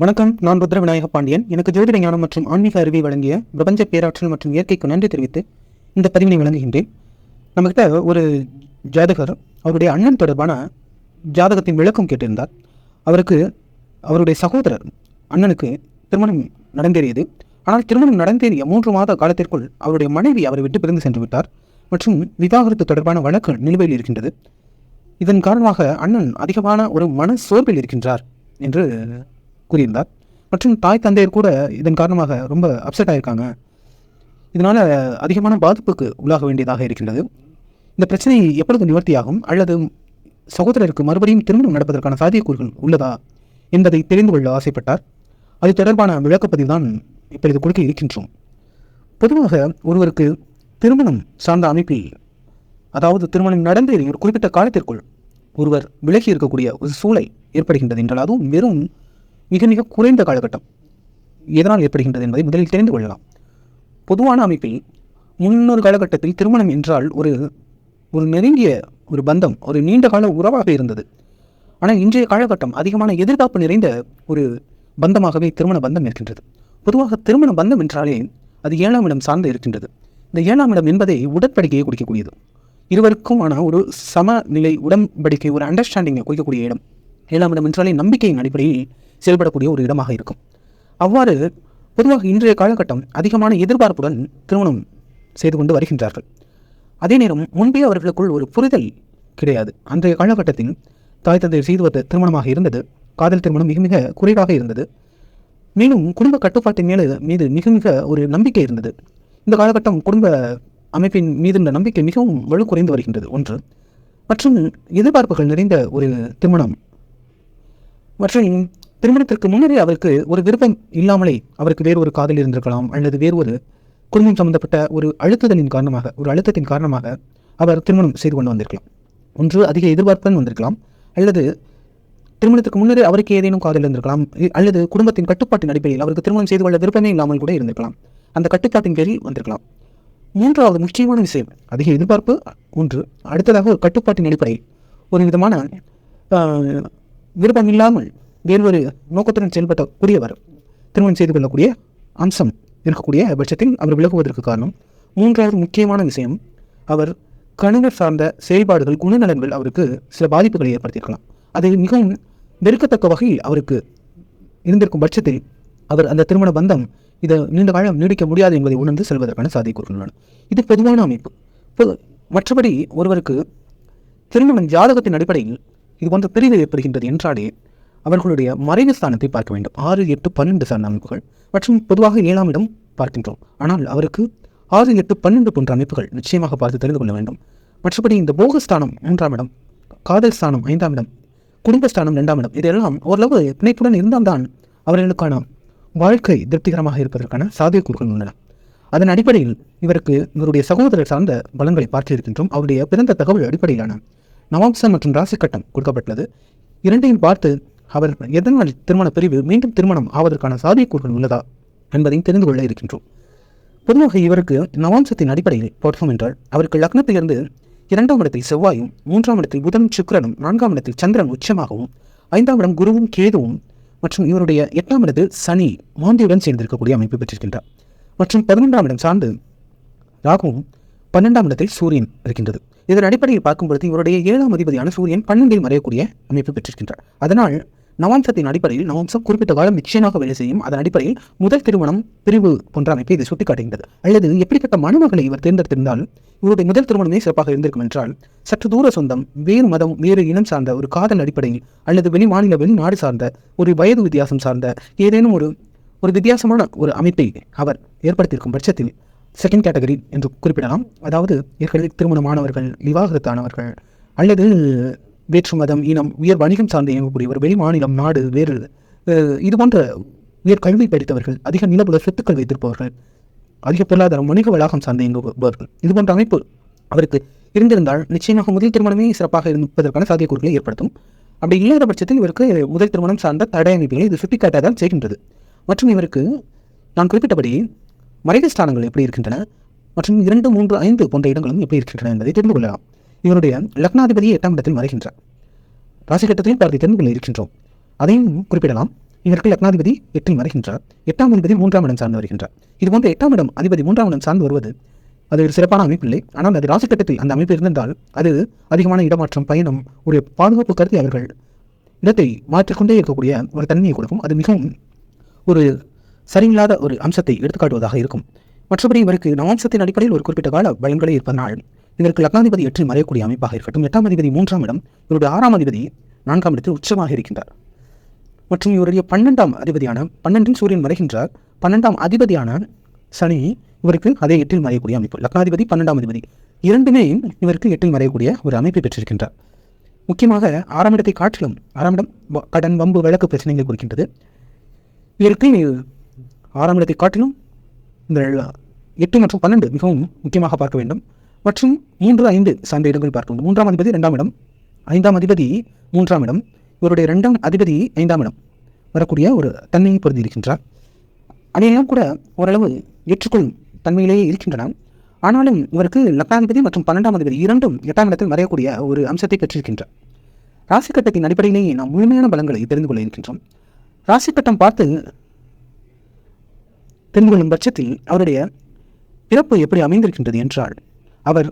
வணக்கம் நான் ருத்ர விநாயக பாண்டியன். எனக்கு ஜோதிட ஞானம் மற்றும் ஆன்மீக அறிவை வழங்கிய பிரபஞ்ச பேராற்றல் மற்றும் இயற்கைக்கு நன்றி தெரிவித்து இந்த பதிவினை வழங்குகின்றேன். நம்மகிட்ட ஒரு ஜாதகர் அவருடைய அண்ணன் தொடர்பான ஜாதகத்தின் விளக்கம் கேட்டிருந்தார். அவருக்கு அவருடைய சகோதரர் அண்ணனுக்கு திருமணம் நடந்தேறியது. ஆனால் திருமணம் நடந்தேறிய மூன்று மாத காலத்திற்குள் அவருடைய மனைவி அவரை விட்டு பிரிந்து சென்று விட்டார் மற்றும் விவாகரத்து தொடர்பான வழக்கு நிலுவையில் இருக்கின்றது. இதன் காரணமாக அண்ணன் அதிகமான ஒரு மன சோர்வில் இருக்கின்றார் என்று கூறியிருந்தார். மற்றும் தாய் தந்தையர் கூட இதன் காரணமாக ரொம்ப அப்செட் ஆகியிருக்காங்க இதனால் அதிகமான பாதிப்புக்கு உள்ளாக வேண்டியதாக இருக்கின்றது. இந்த பிரச்சனை எப்பொழுது நிவர்த்தியாகும்? அல்லது சகோதரருக்கு மறுபடியும் திருமணம் நடப்பதற்கான சாத்தியக்கூறுகள் உள்ளதா என்பதை தெரிந்து கொள்ள ஆசைப்பட்டார். அது தொடர்பான விளக்கப்பதிவு தான் இப்பொழுது கொடுக்க இருக்கின்றோம். பொதுவாக ஒருவருக்கு திருமணம் சார்ந்த அமைப்பில் அதாவது திருமணம் நடந்து ஒரு குறிப்பிட்ட காலத்திற்குள் ஒருவர் விலகி இருக்கக்கூடிய ஒரு சூழல் ஏற்படுகின்றது என்றால் அதுவும் வெறும் மிக மிக குறைந்த காலகட்டம் எதனால் ஏற்படுகின்றது என்பதை முதலில் தெரிந்து கொள்ளலாம். பொதுவான அமைப்பில் முன்னொரு காலகட்டத்தில் திருமணம் என்றால் ஒரு ஒரு நெருங்கிய ஒரு பந்தம் ஒரு நீண்ட கால உறவாக இருந்தது. ஆனால் இன்றைய காலகட்டம் அதிகமான எதிர்பார்ப்பு நிறைந்த ஒரு பந்தமாகவே திருமண பந்தம் இருக்கின்றது. பொதுவாக திருமண பந்தம் என்றாலே அது ஏழாம் இடம் சார்ந்து இருக்கின்றது. இந்த ஏழாம் இடம் என்பதை உடன்படிக்கையை குறிக்கக்கூடியது. இருவருக்குமான ஒரு சமநிலை உடன்படிக்கை ஒரு அண்டர்ஸ்டாண்டிங்கை குறிக்கக்கூடிய இடம். ஏழாம் இடம் என்றாலே நம்பிக்கையின் அடிப்படையில் செயல்படக்கூடிய ஒரு இடமாக இருக்கும். அவ்வாறு பொதுவாக இன்றைய காலகட்டம் அதிகமான எதிர்பார்ப்புடன் திருமணம் செய்து கொண்டு வருகின்றார்கள். அதே நேரம் முன்பே அவர்களுக்குள் ஒரு புரிதல் கிடையாது. அன்றைய காலகட்டத்தில் தாய் தந்தை செய்து வந்த திருமணமாக இருந்தது. காதல் திருமணம் மிக மிக குறைவாக இருந்தது. மேலும் குடும்ப கட்டுப்பாட்டின் மேலே மீது மிக மிக ஒரு நம்பிக்கை இருந்தது. இந்த காலகட்டம் குடும்ப அமைப்பின் மீது இந்த நம்பிக்கை மிகவும் வலு குறைந்து வருகின்றது. ஒன்று. மற்றும் எதிர்பார்ப்புகள் நிறைந்த ஒரு திருமணம். மற்றும் திருமணத்திற்கு முன்னரே அவருக்கு ஒரு விருப்பம் இல்லாமலே அவருக்கு வேறு ஒரு காதல் இருந்திருக்கலாம் அல்லது வேறு ஒரு குடும்பம் சம்பந்தப்பட்ட ஒரு அழுத்துதலின் காரணமாக ஒரு அழுத்தத்தின் காரணமாக அவர் திருமணம் செய்து கொண்டு வந்திருக்கலாம். ஒன்று அதிக எதிர்பார்ப்புடன் வந்திருக்கலாம். அல்லது திருமணத்துக்கு முன்னரே அவருக்கு ஏதேனும் காதல் இருந்திருக்கலாம். அல்லது குடும்பத்தின் கட்டுப்பாட்டின் அடிப்படையில் அவருக்கு திருமணம் செய்து கொள்ள விருப்பமே இல்லாமல் கூட இருந்திருக்கலாம். அந்த கட்டுப்பாட்டின் பேரில் வந்திருக்கலாம். மூன்றாவது முக்கியமான விஷயம் அதிக எதிர்பார்ப்பு. ஒன்று அடுத்ததாக ஒரு கட்டுப்பாட்டின் அடிப்படையில் ஒரு விதமான விருப்பம் இல்லாமல் வேறு ஒரு நோக்கத்துடன் செயல்படக்கூடியவர் திருமணம் செய்து கொள்ளக்கூடிய அம்சம் இருக்கக்கூடிய பட்சத்தில் அவர் விலகுவதற்கு காரணம் மூன்றாவது முக்கியமான விஷயம் அவர் கணவர் சார்ந்த செயல்பாடுகள் குணநலன்கள் அவருக்கு சில பாதிப்புகளை ஏற்படுத்தியிருக்கலாம். அது மிகவும் வெறுக்கத்தக்க வகையில் அவருக்கு இருந்திருக்கும் பட்சத்தில் அவர் அந்த திருமண பந்தம் இதை நீண்ட காலம் நீடிக்க முடியாது என்பதை உணர்ந்து செல்வதற்கான சாத்தியக்கூறுகள் இது பொதுவான அமைப்பு. மற்றபடி ஒருவருக்கு திருமணம் ஜாதகத்தின் அடிப்படையில் இது போன்ற பிரிவு ஏற்படுகின்றது என்றாலே அவர்களுடைய மறைவு ஸ்தானத்தை பார்க்க வேண்டும். ஆறு எட்டு பன்னெண்டு சார்ந்த அமைப்புகள் மற்றும் பொதுவாக ஏழாம் இடம் பார்க்கின்றோம். ஆனால் அவருக்கு ஆறு எட்டு பன்னெண்டு போன்ற அமைப்புகள் நிச்சயமாக பார்த்து தெரிந்து கொள்ள வேண்டும். மற்றபடி இந்த போகஸ்தானம் மூன்றாம் இடம் காதல் ஸ்தானம் ஐந்தாம் இடம் குடும்பஸ்தானம் இரண்டாம் இடம் இதெல்லாம் ஓரளவு பிணைப்புடன் இருந்தால் தான் அவர்களுக்கான வாழ்க்கை திருப்திகரமாக இருப்பதற்கான சாத்தியக்கூறுகள் உள்ளன. அதன் அடிப்படையில் இவருக்கு இவருடைய சகோதரர் சார்ந்த பலன்களை பார்த்திருக்கின்றோம். அவருடைய பிறந்த தகவல் அடிப்படையிலான நவாம்சம் மற்றும் ராசிக்கட்டம் கொடுக்கப்பட்டுள்ளது. இரண்டையும் பார்த்து அவர் எதனால் திருமண பிரிவு மீண்டும் திருமணம் ஆவதற்கான சாத்தியக்கூறுகள் உள்ளதா என்பதையும் தெரிந்து கொள்ள இருக்கின்றோம். பொதுவாக இவருக்கு நவாம்சத்தின் அடிப்படையில் பார்த்தோம் என்றால் அவருக்கு லக்னத்திலிருந்து இரண்டாம் இடத்தில் செவ்வாயும் மூன்றாம் இடத்தில் புதனும் சுக்கரனும் நான்காம் இடத்தில் சந்திரன் உச்சமாகவும் ஐந்தாம் இடம் குருவும் கேதுவும் மற்றும் இவருடைய எட்டாம் இடத்தில் சனி மாந்தியுடன் சேர்ந்திருக்கக்கூடிய அமைப்பு பெற்றிருக்கின்றார். மற்றும் பதினொன்றாம் இடம் சார்ந்து ராகுவும் பன்னெண்டாம் இடத்தில் சூரியன் இருக்கின்றது. இதன் அடிப்படையில் பார்க்கும் பொழுது இவருடைய ஏழாம் அதிபதியான சூரியன் பன்னெண்டில் மறையக்கூடிய அமைப்பு பெற்றிருக்கின்றார். அதனால் நவாம்சத்தின் அடிப்படையில் நவாம்சம் குறிப்பிட்ட காலம் நிச்சயமாக வேலை செய்யும். அதன் அடிப்படையில் முதல் திருமணம் பிரிவு போன்ற அமைப்பை இது சுட்டிக்காட்டுகின்றது. அல்லது எப்படிப்பட்ட மணமகளை இவர் தேர்ந்தெடுத்திருந்தால் இவருடைய முதல் திருமணமே சிறப்பாக இருந்திருக்கும் என்றால் சற்று தூர சொந்தம் வேறு மதம் வேறு இனம் சார்ந்த ஒரு காதல் அடிப்படையில் அல்லது வெளி மாநில வெளிநாடு சார்ந்த ஒரு வயது வித்தியாசம் சார்ந்த ஏதேனும் ஒரு ஒரு வித்தியாசமான ஒரு அமைப்பை அவர் ஏற்படுத்தியிருக்கும் பட்சத்தில் செகண்ட் கேட்டகரி என்று குறிப்பிடலாம். அதாவது ஏற்கனவே திருமணமானவர்கள் விவாகரத்தானவர்கள் அல்லது வேற்று மதம் இனம் உயர் வணிகம் சார்ந்து இயங்கக்கூடியவர் வெளி மாநிலம் நாடு வேறு இது போன்ற உயர் கல்வி படித்தவர்கள் அதிக நிலபுல சொத்துக்கள் வைத்திருப்பவர்கள் அதிக பொருளாதாரம் வணிக வளாகம் சார்ந்து இயங்குபவர்கள் இது போன்ற அமைப்பு அவருக்கு இருந்திருந்தால் நிச்சயமாக முதல் திருமணமே சிறப்பாக இருப்பதற்கான சாத்தியக்கூறுகளை ஏற்படுத்தும். அப்படி இல்லாத பட்சத்தில் இவருக்கு முதல் திருமணம் சார்ந்த தடை அமைப்புகளை இது சுட்டிக்காட்டாதான் செய்கின்றது. மற்றும் இவருக்கு நான் குறிப்பிட்டபடி மறைவு ஸ்தானங்கள் எப்படி இருக்கின்றன மற்றும் இரண்டு மூன்று ஐந்து போன்ற இடங்களும் எப்படி இருக்கின்றன என்பதை தெரிந்து கொள்ளலாம். இவருடைய லக்னாதிபதி எட்டாம் இடத்தில் மறைகின்றார். ராசி கட்டத்தையும் பார்த்து தெரிந்து கொள்ள இருக்கின்றோம். அதையும் குறிப்பிடலாம். இவருக்கு லக்னாதிபதி எட்டில் மறைகின்றார். எட்டாம் அதிபதி மூன்றாம் இடம் சார்ந்து வருகின்றார். இது போன்ற எட்டாம் இடம் அதிபதி மூன்றாம் இடம் சார்ந்து வருவது அது ஒரு சிறப்பான அமைப்பு இல்லை ஆனால் அது ராசிக்கட்டத்தில் அந்த அமைப்பு இருந்திருந்தால் அது அதிகமான இடமாற்றம் பயணம் ஒரு பாதுகாப்பு கருதி அவர்கள் இடத்தை மாற்றிக்கொண்டே இருக்கக்கூடிய ஒரு தன்மையை கொடுக்கும். அது மிகவும் ஒரு சரியில்லாத ஒரு அம்சத்தை எடுத்துக்காட்டுவதாக இருக்கும். மற்றபடி இவருக்கு நவாம்சத்தின் அடிப்படையில் ஒரு குறிப்பிட்ட கால பயன்களே இருப்பதனால் இதற்கு லக்னாதிபதி எட்டில் மறையக்கூடிய அமைப்பாக இருக்கட்டும் எட்டாம் அதிபதி மூன்றாம் இடம் இவருடைய ஆறாம் அதிபதி நான்காம் இடத்தில் உச்சமாக இருக்கின்றார். மற்றும் இவருடைய பன்னெண்டாம் அதிபதியான பன்னெண்டின் சூரியன் மறைகின்றார். பன்னெண்டாம் அதிபதியான சனி இவருக்கு அதே எட்டில் மறையக்கூடிய அமைப்பு. லக்னாதிபதி பன்னெண்டாம் அதிபதி இரண்டுமே இவருக்கு எட்டில் மறையக்கூடிய ஒரு அமைப்பை பெற்றிருக்கின்றார். முக்கியமாக ஆறாம் இடத்தை காட்டிலும் ஆறாம் இடம் வ- கடன் வம்பு வழக்கு பிரச்சனைகளை குறிக்கின்றது. இதற்கு ஆறாம் இடத்தை காட்டிலும் இந்த எட்டு மற்றும் பன்னெண்டு மிகவும் முக்கியமாக பார்க்க வேண்டும். மற்றும் மூன்று ஐந்து சார்ந்த இடங்கள் பார்க்க மூன்றாம் அதிபதி இரண்டாம் இடம். ஐந்தாம் அதிபதி மூன்றாம் இடம். இவருடைய இரண்டாம் அதிபதி ஐந்தாம் இடம். வரக்கூடிய ஒரு தன்மையை பொருந்தி இருக்கின்றார். அதையெல்லாம் கூட ஓரளவு ஏற்றுக்கொள்ளும் தன்மையிலேயே இருக்கின்றன. ஆனாலும் இவருக்கு லக்னாதிபதி மற்றும் பன்னெண்டாம் அதிபதி இரண்டும் எட்டாம் இடத்தில் மறையக்கூடிய ஒரு அம்சத்தை பெற்றிருக்கின்றார். ராசி கட்டத்தின் அடிப்படையிலேயே நாம் முழுமையான பலங்களை தெரிந்து கொள்ள இருக்கின்றோம். ராசி கட்டம் பார்த்து தெரிந்து கொள்ளும் பட்சத்தில் அவருடைய பிறப்பு எப்படி அமைந்திருக்கின்றது என்றால் அவர்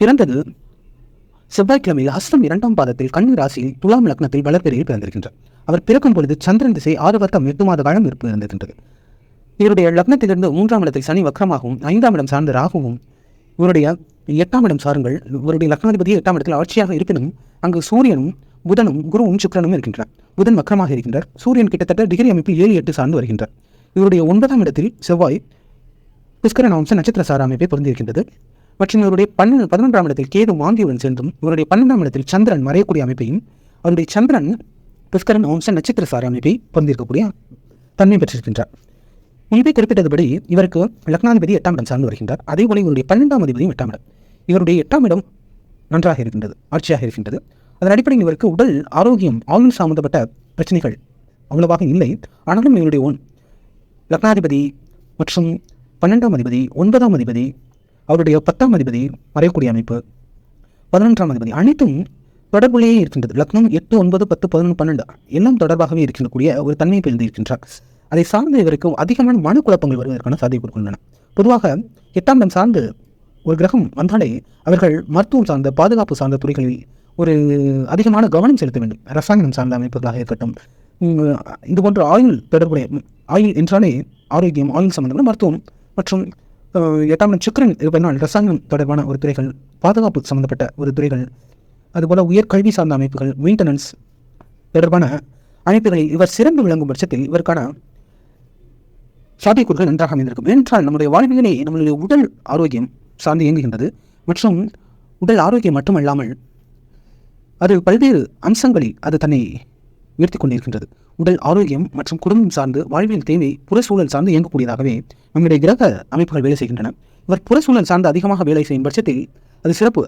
பிறந்தது செவ்வாய்க்கிழமையில் அஸ்தம் இரண்டாம் பாதத்தில் கன்னி ராசியில் துலாம் லக்னத்தில் வளர்பிறையில் பிறந்திருக்கின்றார். அவர் பிறக்கும் பொழுது சந்திரன் திசை ஆறு வருடம் எட்டு மாத காலம் இருப்பு இருந்திருக்கின்றது இவருடைய லக்னத்திலிருந்து மூன்றாம் இடத்தில் சனி வக்ரமாகவும் ஐந்தாம் இடம் சார்ந்த ராகுவும் இவருடைய எட்டாம் இடம் சாருங்கள் இவருடைய லக்னாதிபதி எட்டாம் இடத்தில் ஆட்சியாக இருப்பினும் அங்கு சூரியனும் புதனும் குருவும் சுக்கிரனும் இருக்கின்றார் புதன் வக்கரமாக இருக்கின்றார். சூரியன் கிட்டத்தட்ட டிகிரி அமைப்பில் ஏழு எட்டு சார்ந்து வருகின்றார். இவருடைய ஒன்பதாம் இடத்தில் செவ்வாய் புஷ்கரன் வம்ச நட்சத்திர சார அமைப்பை பொருந்திருக்கின்றது மற்றும் இவருடைய பன்னெண்டு பதினொன்றாம் இடத்தில் கேது மாந்தியுடன் சேர்ந்தும் இவருடைய பன்னெண்டாம் இடத்தில் சந்திரன் மறையக்கூடிய அமைப்பையும் அவருடைய சந்திரன் புஷ்கரன் வம்ச நட்சத்திர சார அமைப்பை பொருந்திருக்கக்கூடிய தன்மை பெற்றிருக்கின்றார். முன்பே குறிப்பிட்டதுபடி இவருக்கு லக்னாதிபதி எட்டாம் இடம் சார்ந்து வருகின்றார். அதே போல இவருடைய பன்னெண்டாம் அதிபதியும் எட்டாம் இடம். இவருடைய எட்டாம் இடம் நன்றாக இருக்கின்றது ஆட்சியாக இருக்கின்றது. அதன் அடிப்படையில் இவருக்கு உடல் ஆரோக்கியம் ஆளுநர் சம்பந்தப்பட்ட பிரச்சனைகள் அவ்வளவாக இல்லை. ஆனாலும் இவருடைய ஒன் லக்னாதிபதி மற்றும் பன்னெண்டாம் அதிபதி ஒன்பதாம் அதிபதி அவருடைய பத்தாம் அதிபதி மறையக்கூடிய அமைப்பு. பதினொன்றாம் அதிபதி அனைத்தும் தொடர்புலேயே இருக்கின்றது. லக்னம் எட்டு ஒன்பது பத்து பதினொன்று பன்னெண்டு எல்லாம் தொடர்பாகவே இருக்கக்கூடிய ஒரு தன்மையை பெயர்ந்து இருக்கின்றார். அதை சார்ந்த இவருக்கு அதிகமான மனக்குழப்பங்கள் வருவதற்கான சாத்தியக்கூறுகள் உள்ளன பொதுவாக எட்டாம் இடம் சார்ந்து ஒரு கிரகம் வந்தாலே அவர்கள் மருத்துவம் சார்ந்த பாதுகாப்பு சார்ந்த துறைகளில் ஒரு அதிகமான கவனம் செலுத்த வேண்டும். ரசாயனம் சார்ந்த அமைப்புகளாக இருக்கட்டும் இது போன்ற ஆயுள் தொடர்புடைய ஆயுள் என்றாலே ஆரோக்கியம் ஆயுள் சம்பந்தமான மருத்துவம் மற்றும் எட்டாம் இடம் சுக்கிரன் இருப்பதனால் ரசாயனம் தொடர்பான ஒரு துறைகள் பாதுகாப்பு சம்பந்தப்பட்ட ஒரு துறைகள் அதுபோல உயர்கல்வி சார்ந்த அமைப்புகள் மெயின்டெனன்ஸ் தொடர்பான அமைப்புகளில் இவர் சிறந்து விளங்கும் பட்சத்தில் இவருக்கான சாத்தியக்கூறுகள் நன்றாக அமைந்திருக்கும். ஏனென்றால் நம்முடைய வாழ்வியலே நம்மளுடைய உடல் ஆரோக்கியம் சார்ந்து இயங்குகின்றது மற்றும் உடல் ஆரோக்கியம் மட்டுமல்லாமல் அது பல்வேறு அம்சங்களில் அது தன்னை உயர்த்தி கொண்டிருக்கின்றது. உடல் ஆரோக்கியம் மற்றும் குடும்பம் சார்ந்து வாழ்வியல் தேவை புறச்சூழல் சார்ந்து இயங்கக்கூடியதாகவே நம்முடைய கிரக அமைப்புகள் வேலை செய்கின்றன. இவர் புறச்சூழல் சார்ந்து அதிகமாக வேலை செய்யும் பட்சத்தில் அது சிறப்பு.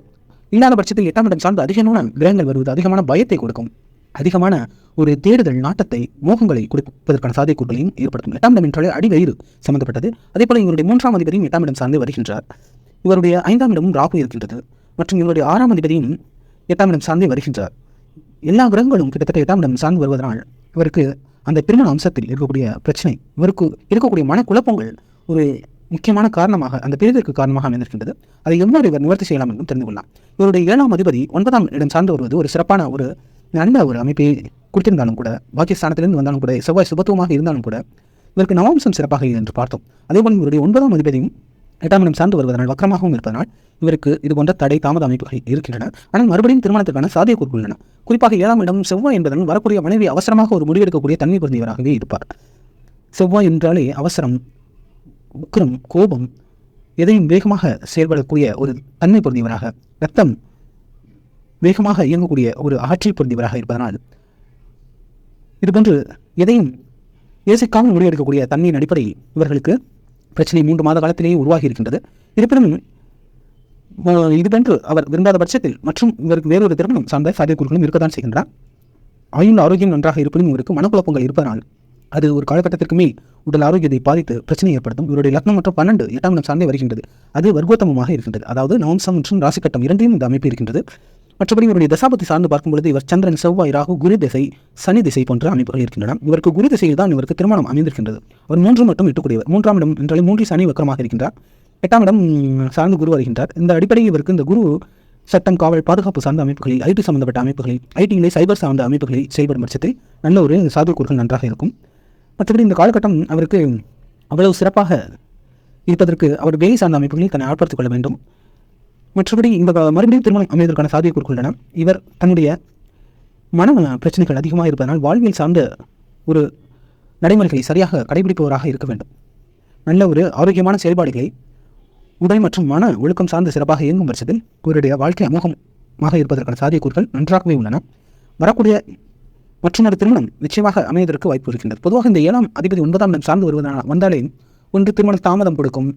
இல்லாத பட்சத்தில் எட்டாம் இடம் சார்ந்து அதிகமான கிரகங்கள் வருவது அதிகமான பயத்தை கொடுக்கும். அதிகமான ஒரு தேடுதல் நாட்டத்தை மோகங்களை கொடுப்பதற்கான சாத்தியக்கூறுகளையும் ஏற்படுத்தும். எட்டாம் இடம் என்றாலே அடிவயிறு சம்பந்தப்பட்டது. அதே போல இவருடைய மூன்றாம் அதிபதியும் எட்டாம் இடம் சார்ந்து வருகின்றார். இவருடைய ஐந்தாம் இடமும் ராகு இருக்கின்றது. மற்றும் இவருடைய ஆறாம் அதிபதியும் எட்டாம் இடம் சார்ந்தே வருகின்றார். எல்லா கிரகங்களும் கிட்டத்தட்ட எட்டாம் இடம் சார்ந்து வருவதனால் இவருக்கு அந்த திருமண அம்சத்தில் இருக்கக்கூடிய பிரச்சனை இவருக்கு இருக்கக்கூடிய மனக்குழப்பங்கள் ஒரு முக்கியமான காரணமாக அந்த பிரிவிற்கு காரணமாக அமைந்திருக்கின்றது. அதை எவ்வாறு இவர் நிவர்த்தி செய்யலாம் என்றும் தெரிந்து கொள்ளலாம். இவருடைய ஏழாம் அதிபதி ஒன்பதாம் இடம் சார்ந்து வருவது ஒரு சிறப்பான ஒரு நல்ல ஒரு அமைப்பை கொடுத்திருந்தாலும் கூட பாகிஸ்தானத்திலிருந்து வந்தாலும் கூட செவ்வாய் சுபத்துவமாக இருந்தாலும் கூட இவருக்கு நவாம்சம் சிறப்பாக இல்லை என்று பார்த்தோம். அதேபோல் இவருடைய ஒன்பதாம் அதிபதியும் எட்டாம் இடம் சார்ந்து வருவதனால் வக்கரமாகவும் இருப்பதனால் இவருக்கு இது போன்ற தடை தாமத அமைப்புகள் இருக்கின்றன. ஆனால் மறுபடியும் திருமணத்திற்கான சாத்தியக்கூறுகள் உள்ளன. குறிப்பாக ஏழாம் இடம் செவ்வாய் என்பதனால் வரக்கூடிய மனைவி அவசரமாக ஒரு முடிவெடுக்கக்கூடிய தன்மை பொருந்தியவராகவே இருப்பார். செவ்வாய் என்றாலே அவசரம் உக்கிரம் கோபம் எதையும் வேகமாக செயல்படக்கூடிய ஒரு தன்மை பொருந்தியவராக ரத்தம் வேகமாக இயங்கக்கூடிய ஒரு ஆற்றல் பொருந்தியவராக இருப்பதனால் இதுபோன்று எதையும் யோசிக்காமல் முடிவெடுக்கக்கூடிய தன்மையின் அடிப்படையில் இவர்களுக்கு பிரச்சனை மூன்று மாத காலத்திலேயே உருவாகி இருக்கின்றது. இருப்பினும் இதுவென்று அவர் விரும்பாத பட்சத்தில் மற்றும் இவருக்கு வேறொரு திருமணம் சார்ந்த சாத்தியக்கூறுகளும் இருக்கத்தான் செய்கின்றார். ஆயுள் ஆரோக்கியம் நன்றாக இருப்பினும் இவருக்கு மனக்குழப்பங்கள் இருப்பதனால் அது ஒரு காலகட்டத்திற்கு மேல் உடல் ஆரோக்கியத்தை பாதித்து பிரச்சனை ஏற்படுத்தும் இவருடைய லக்னம் மற்றும் பன்னெண்டு எட்டாம் இடம் சார்ந்தே வருகின்றது. அது வர்க்கோத்தமமாக இருக்கின்றது. அதாவது நவம்சம் மற்றும் ராசிக்கட்டம் இரண்டையும் இந்த அமைப்பு இருக்கின்றது. மற்றபடி இவருடைய தசாபதி சார்ந்து பார்க்கும்பொழுது இவர் சந்திரன் செவ்வாய் ராகு குரு திசை சனி திசை போன்ற அமைப்புகள் இருக்கின்றன. இவருக்கு குரு திசையில் தான் இவருக்கு திருமணம் அமைந்திருக்கின்றது. அவர் மூன்று மட்டும் எட்டுக்கூடியவர் மூன்றாம் இடம் என்றாலும் மூன்று சனி வக்கரமாக இருக்கின்றார். எட்டாம் இடம் சார்ந்து குரு வருகின்றார். இந்த அடிப்படையில் இவருக்கு இந்த குரு சட்டம் காவல் பாதுகாப்பு சார்ந்த அமைப்புகளில் ஐடி சம்பந்தப்பட்ட அமைப்புகளில் ஐடியிலே சைபர் சார்ந்த அமைப்புகளில் செயல்படும் பட்சத்தில் நல்ல ஒரு சாதுக்கூறுகள் நன்றாக இருக்கும். மற்றபடி இந்த காலகட்டம் அவருக்கு அவ்வளவு சிறப்பாக இருப்பதற்கு அவர் வேலை சார்ந்த அமைப்புகளில் தன்னை ஆட்படுத்திக் கொள்ள வேண்டும். மற்றபடி இந்த மறுபடியும் திருமணம் அமைவதற்கான சாத்தியக்கூறுகள் உள்ளன. இவர் தன்னுடைய மன பிரச்சனைகள் அதிகமாக இருப்பதனால் வாழ்வியல் சார்ந்த ஒரு நடைமுறைகளை சரியாக கடைபிடிப்பவராக இருக்க வேண்டும். நல்ல ஒரு ஆரோக்கியமான செயல்பாடுகளை உடல் மற்றும் மன ஒழுக்கம் சார்ந்த சிறப்பாக இயங்கும் பட்சத்தில் இவருடைய வாழ்க்கை அமோகமாக இருப்பதற்கான சாத்தியக்கூறுகள் நன்றாகவே உள்ளன. வரக்கூடிய மற்றொரு திருமணம் நிச்சயமாக அமைவதற்கு வாய்ப்பு இருக்கின்றது. பொதுவாக இந்த ஏழாம் அதிபதி ஒன்பதாம் இடம் சார்ந்து வருவதனால் வந்தாலே ஒன்று திருமணம் தாமதம் கொடுக்கும்.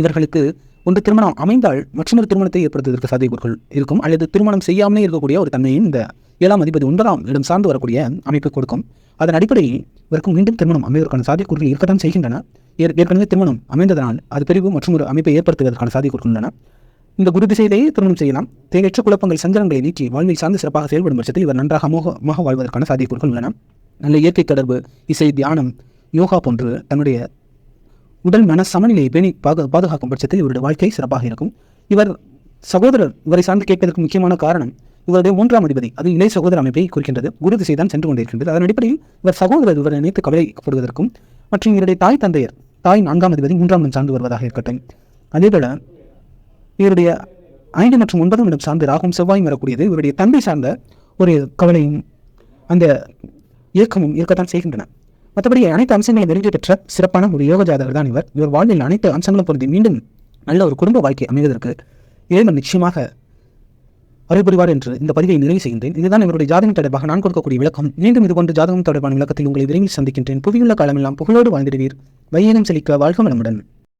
இவர்களுக்கு ஒன்று திருமணம் அமைந்தால் மற்றொரு திருமணத்தை ஏற்படுத்துவதற்கு சாத்தியக்கூறுகள் இருக்கும். அல்லது திருமணம் செய்யாமலே இருக்கக்கூடிய ஒரு தன்மையை இந்த ஏழாம் அதிபதி ஒன்பதாம் இடம் சார்ந்து வரக்கூடிய அமைப்பு கொடுக்கும். அதன் அடிப்படையில் இவருக்கு மீண்டும் திருமணம் அமைவதற்கான சாத்தியக்கூறுகள் இருக்கத்தான் செய்கின்றன. ஏற்- ஏற்கனவே திருமணம் அமைந்ததனால் அது பிரிவு மற்றும் ஒரு அமைப்பை ஏற்படுத்துவதற்கான சாத்தியக்கூறுகள் உள்ளன. இந்த குரு திசையிலேயே திருமணம் செய்யலாம். தேவையற்ற குழப்பங்கள் சஞ்சலங்களை நீக்கி வாழ்வில் சார்ந்து சிறப்பாக செயல்படும் பட்சத்தில் இவர் நன்றாக அமோகமாக வாழ்வதற்கான சாத்தியக்கூறுகள் உள்ளன. நல்ல இயற்கை தொடர்பு இசை தியானம் யோகா போன்று தன்னுடைய உடல் மன சமநிலையை பேணி பாது பாதுகாக்கும் பட்சத்தில் இவருடைய வாழ்க்கை சிறப்பாக இருக்கும். இவர் சகோதரர் இவரை சார்ந்து கேட்பதற்கு முக்கியமான காரணம் இவருடைய மூன்றாம் அதிபதி அது இளைய சகோதர அமைப்பை குறிக்கின்றது. குரு திசை தான் சென்று கொண்டிருக்கின்றது. அதன் அடிப்படையில் இவர் சகோதரர் இவரை நினைத்து கவலைப்படுவதற்கும் மற்றும் இவருடைய தாய் தந்தையர் தாய் நான்காம் அதிபதி மூன்றாம் இடம் சார்ந்து வருவதாக இருக்கட்டும். அதேபோல இவருடைய ஐந்து மற்றும் ஒன்பதாம் இடம் சார்ந்து ராகும் செவ்வாயும் வரக்கூடியது. இவருடைய தந்தை சார்ந்த ஒரு கவலையும் அந்த இயக்கமும் இருக்கத்தான் செய்கின்றன. மற்றபடி அனைத்து அம்சங்களையும் நிறைவு பெற்ற சிறப்பான ஒரு யோக ஜாதகர் தான் இவர். இவர் வாழ்வில் அனைத்து அம்சங்களும் பொருந்தி மீண்டும் நல்ல ஒரு குடும்ப வாழ்க்கை அமைவதற்கு இறைவன் நிச்சயமாக அருள் புரிவார் என்று இந்த பதிவை நிறைவு செய்கின்றேன். இதுதான் இவருடைய ஜாதகம் தொடர்பாக நான் கொடுக்கக்கூடிய விளக்கம். மீண்டும் இதுபோன்ற ஜாதகம் தொடர்பான விளக்கத்தில் உங்களை விரைவில் சந்திக்கின்றேன். புவியுள்ள காலமெல்லாம் புகழோடு வாழ்ந்திடுவீர். வையனம் செழிக்க வாழ்க வளமுடன்.